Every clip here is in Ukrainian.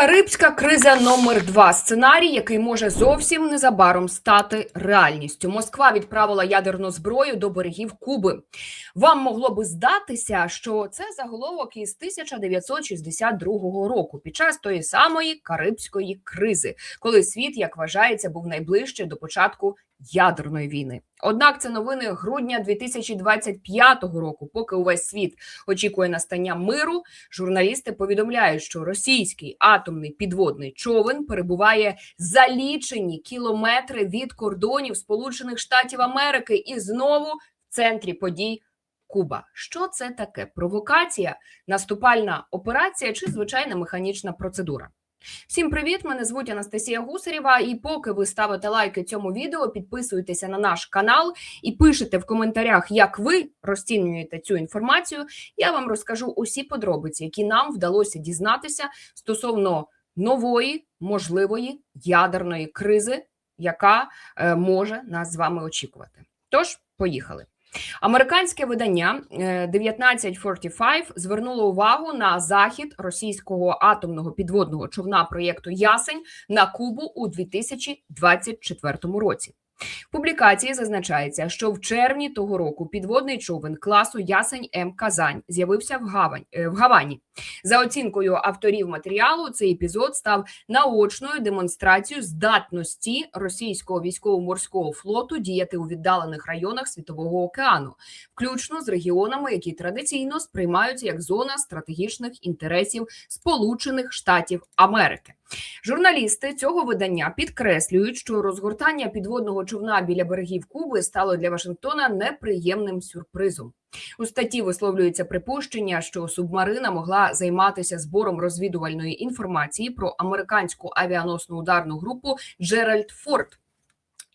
Карибська криза номер два сценарій, який може зовсім незабаром стати реальністю. Москва відправила ядерну зброю до берегів Куби. Вам могло би здатися, що це заголовок із 1962 року, під час тої самої карибської кризи, коли світ, як вважається, був найближче до початку ядерної війни. Однак це новини грудня 2025 року. Поки увесь світ очікує настання миру, журналісти повідомляють, що російський атомний підводний човен перебуває за лічені кілометри від кордонів Сполучених Штатів Америки і знову в центрі подій. Куба, що це таке? Провокація, наступальна операція чи звичайна механічна процедура? Всім привіт! Мене звуть Анастасія Гусарєва. І поки ви ставите лайки цьому відео, підписуєтеся на наш канал і пишете в коментарях, як ви розцінюєте цю інформацію. Я вам розкажу усі подробиці, які нам вдалося дізнатися стосовно нової можливої ядерної кризи, яка е, може нас з вами очікувати. Тож, поїхали. Американське видання е, 1945 звернуло увагу на захід російського атомного підводного човна проєкту Ясень на Кубу у 2024 році. В публікації зазначається, що в червні того року підводний човен класу Ясень М Казань з'явився в Гавань е, в Гавані. За оцінкою авторів матеріалу, цей епізод став наочною демонстрацією здатності російського військово-морського флоту діяти у віддалених районах світового океану, включно з регіонами, які традиційно сприймаються як зона стратегічних інтересів Сполучених Штатів Америки. Журналісти цього видання підкреслюють, що розгортання підводного човна біля берегів Куби стало для Вашингтона неприємним сюрпризом. У статті висловлюється припущення, що субмарина могла займатися збором розвідувальної інформації про американську авіаносну ударну групу Джеральд Форд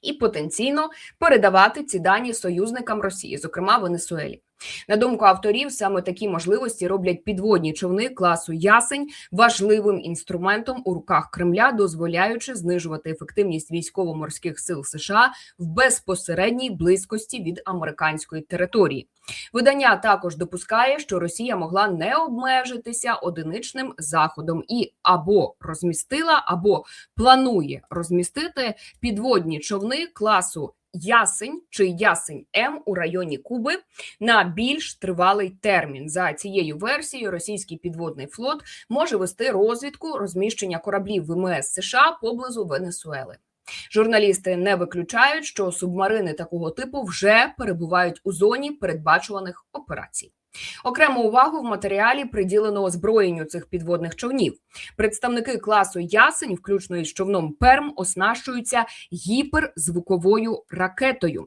і потенційно передавати ці дані союзникам Росії, зокрема Венесуелі. На думку авторів, саме такі можливості роблять підводні човни класу ясень важливим інструментом у руках Кремля, дозволяючи знижувати ефективність військово-морських сил США в безпосередній близькості від американської території. Видання також допускає, що Росія могла не обмежитися одиничним заходом і або розмістила, або планує розмістити підводні човни класу Ясень чи ясень М у районі Куби на більш тривалий термін. За цією версією, російський підводний флот може вести розвідку розміщення кораблів ВМС США поблизу Венесуели. Журналісти не виключають, що субмарини такого типу вже перебувають у зоні передбачуваних операцій. Окрему увагу в матеріалі приділено озброєнню цих підводних човнів. Представники класу Ясень, включно із човном Перм, оснащуються гіперзвуковою ракетою.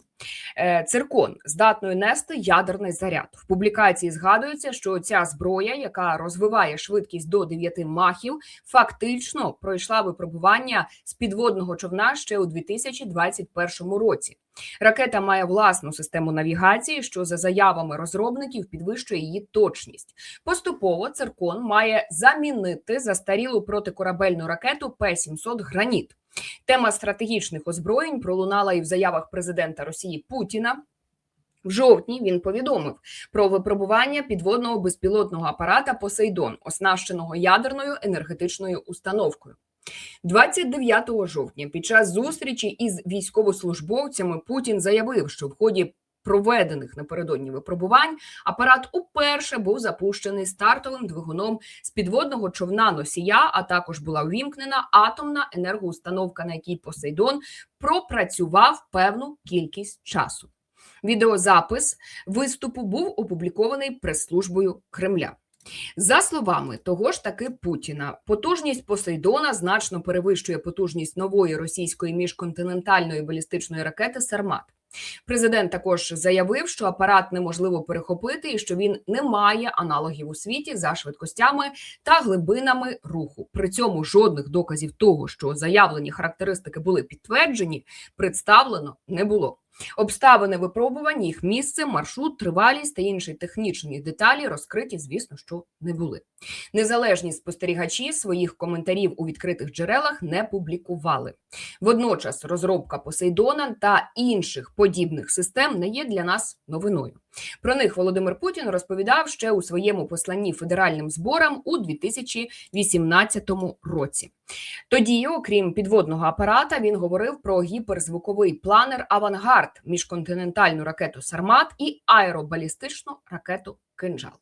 Е, Циркон здатною нести ядерний заряд. В публікації згадується, що ця зброя, яка розвиває швидкість до 9 махів, фактично пройшла випробування з підводного човна ще у 2021 році. Ракета має власну систему навігації, що за заявами розробників підвищує її точність. Поступово циркон має замінити застарілу протикорабельну ракету П-700 Граніт. Тема стратегічних озброєнь пролунала і в заявах президента Росії Путіна. В жовтні він повідомив про випробування підводного безпілотного апарата Посейдон, оснащеного ядерною енергетичною установкою. 29 жовтня під час зустрічі із військовослужбовцями Путін заявив, що в ході проведених напередодні випробувань апарат уперше був запущений стартовим двигуном з підводного човна носія, а також була увімкнена атомна енергоустановка, на якій Посейдон пропрацював певну кількість часу. Відеозапис виступу був опублікований прес-службою Кремля. За словами того ж таки Путіна, потужність Посейдона значно перевищує потужність нової російської міжконтинентальної балістичної ракети Сармат. Президент також заявив, що апарат неможливо перехопити і що він не має аналогів у світі за швидкостями та глибинами руху. При цьому жодних доказів того, що заявлені характеристики були підтверджені, представлено не було. Обставини випробувань, їх місце, маршрут, тривалість та інші технічні деталі розкриті, звісно, що не були. Незалежні спостерігачі своїх коментарів у відкритих джерелах не публікували. Водночас розробка Посейдона та інших подібних систем не є для нас новиною. Про них Володимир Путін розповідав ще у своєму посланні федеральним зборам у 2018 році. Тоді, окрім підводного апарата, він говорив про гіперзвуковий планер Авангард, міжконтинентальну ракету Сармат і аеробалістичну ракету Кинжал.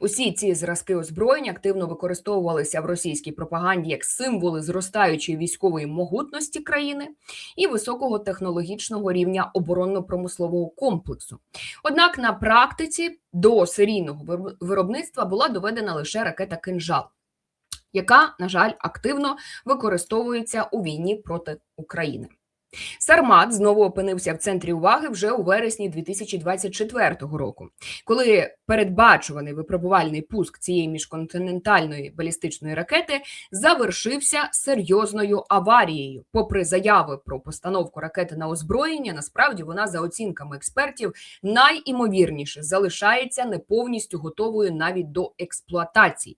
Усі ці зразки озброєнь активно використовувалися в російській пропаганді як символи зростаючої військової могутності країни і високого технологічного рівня оборонно-промислового комплексу. Однак на практиці до серійного виробництва була доведена лише ракета Кинжал, яка, на жаль, активно використовується у війні проти України. Сармат знову опинився в центрі уваги вже у вересні 2024 року, коли передбачуваний випробувальний пуск цієї міжконтинентальної балістичної ракети завершився серйозною аварією. Попри заяви про постановку ракети на озброєння, насправді вона, за оцінками експертів, найімовірніше залишається не повністю готовою навіть до експлуатації.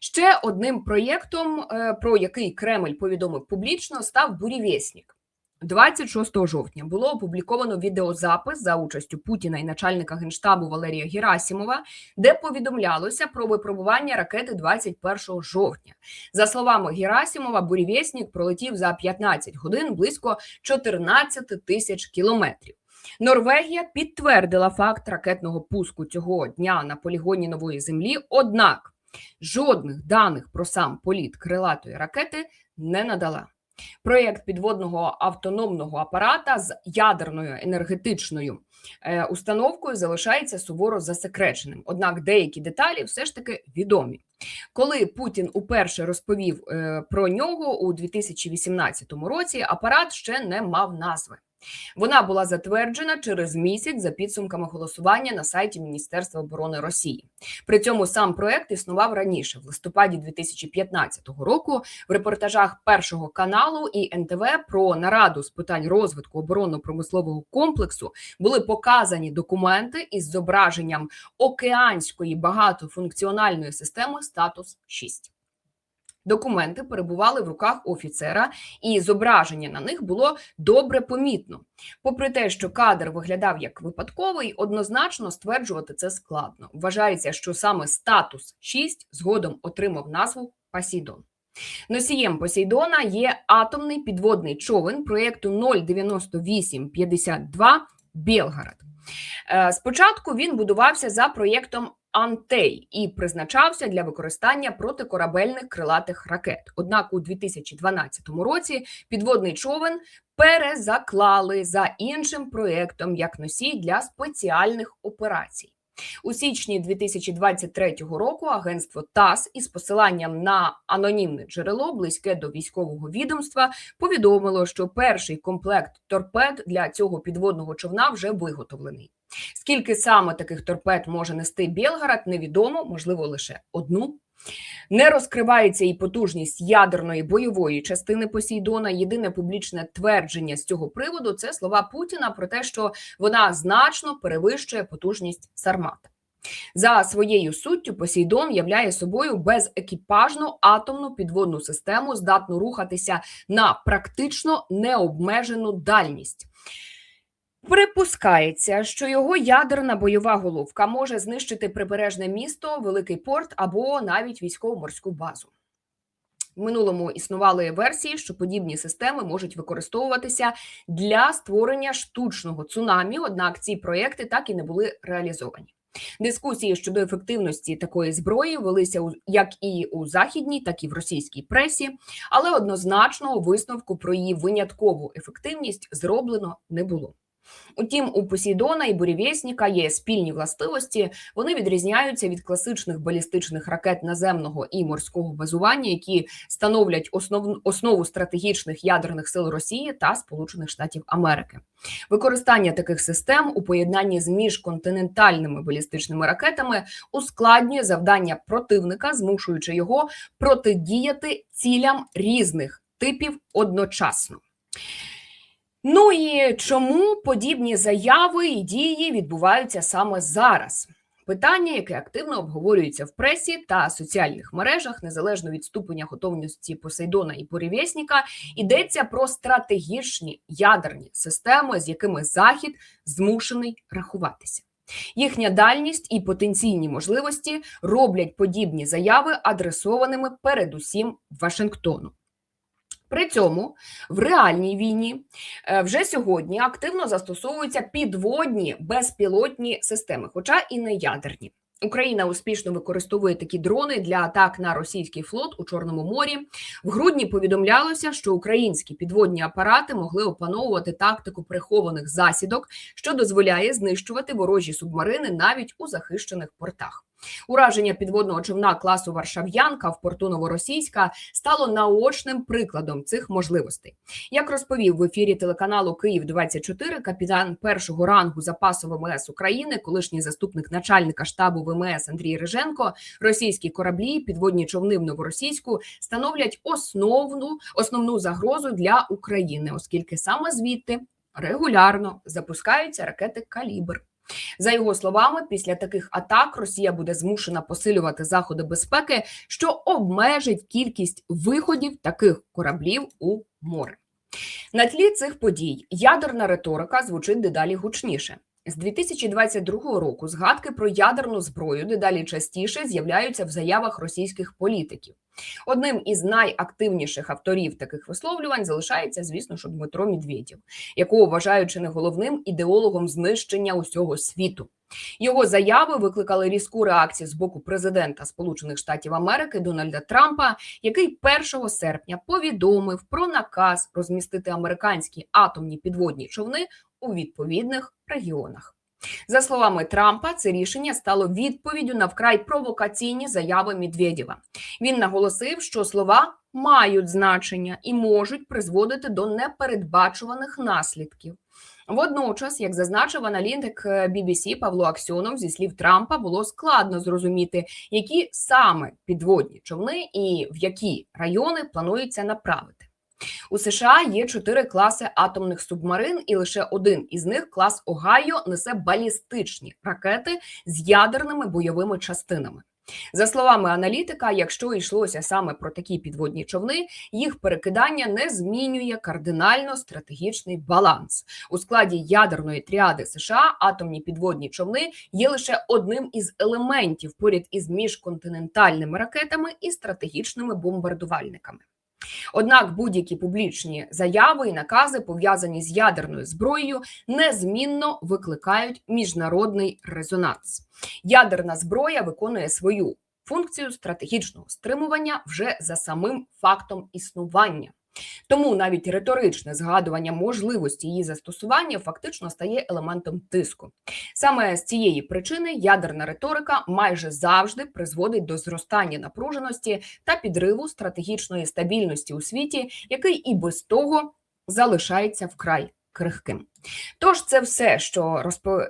Ще одним проєктом, е, про який Кремль повідомив публічно, став бурівєснік. 26 жовтня було опубліковано відеозапис за участю Путіна і начальника генштабу Валерія Герасімова, де повідомлялося про випробування ракети 21 жовтня. За словами Герасімова, бурівєснік пролетів за 15 годин близько 14 тисяч кілометрів. Норвегія підтвердила факт ракетного пуску цього дня на полігоні нової землі. Однак жодних даних про сам політ крилатої ракети не надала. Проєкт підводного автономного апарата з ядерною енергетичною е, установкою залишається суворо засекреченим. Однак деякі деталі все ж таки відомі. Коли Путін уперше розповів е, про нього у 2018 році, апарат ще не мав назви. Вона була затверджена через місяць за підсумками голосування на сайті Міністерства оборони Росії. При цьому сам проект існував раніше, в листопаді 2015 року. В репортажах першого каналу і НТВ про нараду з питань розвитку оборонно-промислового комплексу були показані документи із зображенням океанської багатофункціональної системи статус 6 Документи перебували в руках офіцера, і зображення на них було добре помітно. Попри те, що кадр виглядав як випадковий, однозначно стверджувати це складно. Вважається, що саме статус 6 згодом отримав назву Посейдон. Носієм Посейдона є атомний підводний човен проєкту 09852 Белгород. Е, Спочатку він будувався за проєктом Антей і призначався для використання протикорабельних крилатих ракет. Однак у 2012 році підводний човен перезаклали за іншим проєктом як носій для спеціальних операцій. У січні 2023 року агентство ТАСС із посиланням на анонімне джерело близьке до військового відомства повідомило, що перший комплект торпед для цього підводного човна вже виготовлений. Скільки саме таких торпед може нести Білгород, невідомо, можливо, лише одну. Не розкривається і потужність ядерної бойової частини Посейдона. Єдине публічне твердження з цього приводу це слова Путіна про те, що вона значно перевищує потужність Сармата. За своєю суттю, Посейдон являє собою безекіпажну атомну підводну систему, здатну рухатися на практично необмежену дальність. Припускається, що його ядерна бойова головка може знищити прибережне місто, великий порт або навіть військово-морську базу. В минулому існували версії, що подібні системи можуть використовуватися для створення штучного цунамі, однак ці проекти так і не були реалізовані. Дискусії щодо ефективності такої зброї велися як і у західній, так і в російській пресі, але однозначного висновку про її виняткову ефективність зроблено не було. Утім, у Посейдона і Бурєвєсніка є спільні властивості. Вони відрізняються від класичних балістичних ракет наземного і морського базування, які становлять основ, основу стратегічних ядерних сил Росії та Сполучених Штатів Америки. Використання таких систем у поєднанні з міжконтинентальними балістичними ракетами ускладнює завдання противника, змушуючи його протидіяти цілям різних типів одночасно. Ну і чому подібні заяви і дії відбуваються саме зараз? Питання, яке активно обговорюється в пресі та соціальних мережах, незалежно від ступеня готовності Посейдона і Порівєсніка, йдеться про стратегічні ядерні системи, з якими Захід змушений рахуватися. Їхня дальність і потенційні можливості роблять подібні заяви адресованими передусім Вашингтону. При цьому в реальній війні е, вже сьогодні активно застосовуються підводні безпілотні системи, хоча і не ядерні. Україна успішно використовує такі дрони для атак на російський флот у Чорному морі. В грудні повідомлялося, що українські підводні апарати могли опановувати тактику прихованих засідок, що дозволяє знищувати ворожі субмарини навіть у захищених портах. Ураження підводного човна класу Варшав'янка в порту Новоросійська стало наочним прикладом цих можливостей. Як розповів в ефірі телеканалу Київ 24 капітан першого рангу запасу ВМС України, колишній заступник начальника штабу ВМС Андрій Риженко, російські кораблі, підводні човни в Новоросійську становлять основну основну загрозу для України, оскільки саме звідти регулярно запускаються ракети Калібр. За його словами, після таких атак Росія буде змушена посилювати заходи безпеки, що обмежить кількість виходів таких кораблів у море. На тлі цих подій ядерна риторика звучить дедалі гучніше. З 2022 року згадки про ядерну зброю дедалі частіше з'являються в заявах російських політиків. Одним із найактивніших авторів таких висловлювань залишається, звісно, що Дмитро Медведєв, якого вважають не головним ідеологом знищення усього світу. Його заяви викликали різку реакцію з боку президента Сполучених Штатів Америки Дональда Трампа, який 1 серпня повідомив про наказ розмістити американські атомні підводні човни у відповідних регіонах. За словами Трампа, це рішення стало відповіддю на вкрай провокаційні заяви Медведєва. Він наголосив, що слова мають значення і можуть призводити до непередбачуваних наслідків. Водночас, як зазначив аналітик BBC Павло Аксьонов, зі слів Трампа було складно зрозуміти, які саме підводні човни і в які райони планується направити. У США є чотири класи атомних субмарин, і лише один із них клас Огайо несе балістичні ракети з ядерними бойовими частинами. За словами аналітика, якщо йшлося саме про такі підводні човни, їх перекидання не змінює кардинально стратегічний баланс у складі ядерної тріади США. Атомні підводні човни є лише одним із елементів поряд із міжконтинентальними ракетами і стратегічними бомбардувальниками. Однак будь-які публічні заяви і накази, пов'язані з ядерною зброєю, незмінно викликають міжнародний резонанс. Ядерна зброя виконує свою функцію стратегічного стримування вже за самим фактом існування. Тому навіть риторичне згадування можливості її застосування фактично стає елементом тиску. Саме з цієї причини ядерна риторика майже завжди призводить до зростання напруженості та підриву стратегічної стабільності у світі, який і без того залишається вкрай крихким. Тож, це все, що розпо...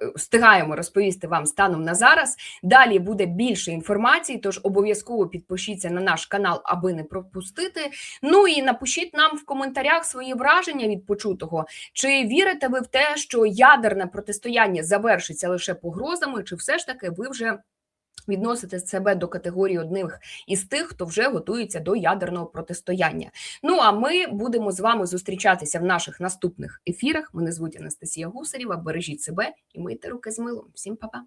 розповісти вам станом на зараз. Далі буде більше інформації, тож обов'язково підпишіться на наш канал, аби не пропустити. Ну і напишіть нам в коментарях свої враження від почутого. Чи вірите ви в те, що ядерне протистояння завершиться лише погрозами, чи все ж таки ви вже відносити себе до категорії одних із тих, хто вже готується до ядерного протистояння. Ну а ми будемо з вами зустрічатися в наших наступних ефірах. Мене звуть Анастасія Гусарєва. Бережіть себе і мийте руки з милом. Всім па-па!